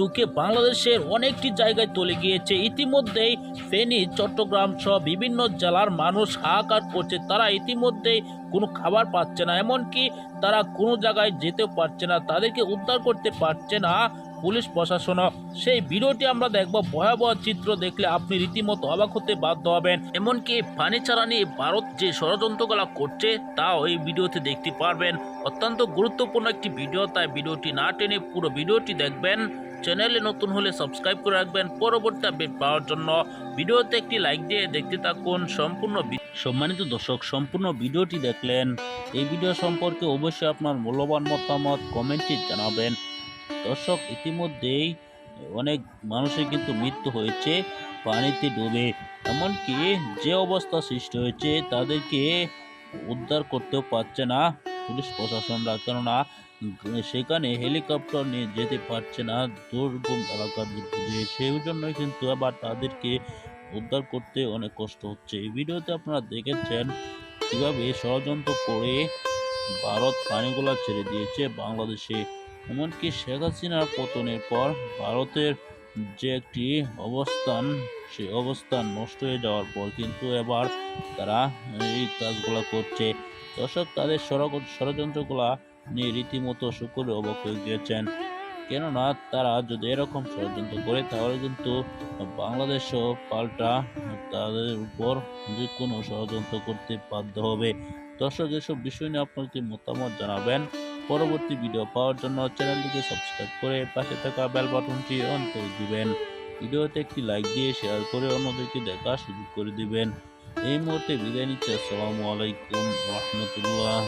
ঢুকে বাংলাদেশের অনেকটি জায়গায় চলে গিয়েছে। ইতিমধ্যেই ফেনী, চট্টগ্রাম সহ বিভিন্ন জেলার মানুষ হাহাকার করছে। তারা ইতিমধ্যেই কোনো খাবার পাচ্ছে না, এমনকি তারা কোনো জায়গায় যেতেও পারছে না, তাদেরকে উদ্ধার করতে পারছে না পুলিশ প্রশাসনও। সেই ভিডিওটি আমরা দেখব, ভয়াবহ চিত্র দেখলে আপনি রীতিমতো অবাক হতে বাধ্য হবেন। এমনকি পানি ছাড়া নিয়ে ভারত যে ষড়যন্ত্রগুলো করছে, তাও এই ভিডিওতে দেখতে পারবেন। অত্যন্ত গুরুত্বপূর্ণ একটি ভিডিও, তাই ভিডিওটি না টেনে পুরো ভিডিওটি দেখবেন। চ্যানেলে নতুন হলে সাবস্ক্রাইব করে রাখবেন পরবর্তী আপডেট পাওয়ার জন্য। ভিডিওতে একটি লাইক দিয়ে দেখতে থাকুন সম্পূর্ণ সম্মানিত দর্শক, সম্পূর্ণ ভিডিওটি দেখলেন। এই ভিডিও সম্পর্কে অবশ্যই আপনার মূল্যবান মতামত কমেন্টে জানাবেন। দর্শক, ইতিমধ্যেই অনেক মানুষের কিন্তু মৃত্যু হয়েছে পানিতে ডুবে। এমনকি যে অবস্থা সৃষ্টি হয়েছে, তাদেরকে উদ্ধার করতেও পারছে না। পুলিশ প্রশাসনরা কেননা সেখানে হেলিকপ্টার নিয়ে যেতে পারছে না, দুর্গম এলাকার দিয়ে সেই জন্যই কিন্তু আবার তাদেরকে উদ্ধার করতে অনেক কষ্ট হচ্ছে। এই ভিডিওতে আপনারা দেখেছেন কীভাবে ষড়যন্ত্র করে ভারত পানিগুলা ছেড়ে দিয়েছে বাংলাদেশে। এমনকি শেখ হাসিনার পতনের পর ভারতের যে একটি অবস্থান সেই অবস্থান নষ্ট হয়ে যাওয়ার পর কিন্তু এবার তারা এই কাজগুলো করছে। দর্শক, তাদের ষড়- ষড়যন্ত্রগুলা নিয়ে রীতিমতো শুকুরে অবাক হয়ে গিয়েছেন কেননা তারা যদি এরকম ষড়যন্ত্র করে, তাহলে কিন্তু বাংলাদেশও পাল্টা তাদের উপর যে কোনো ষড়যন্ত্র করতে বাধ্য হবে। দর্শক, এসব বিষয় নিয়ে আপনাকে মতামত জানাবেন? পরবর্তী ভিডিও পাওয়ার জন্য চ্যানেলটিকে সাবস্ক্রাইব করে পাশে থাকা বেল বাটনটি অন করে দিবেন। ভিডিওতে একটি লাইক দিয়ে শেয়ার করে অন্যদেরকে দেখা সুযোগ করে দিবেন। এই মুহূর্তে বিদায় নিচ্ছে। আসসালামু আলাইকুম রহমতুল্লাহ।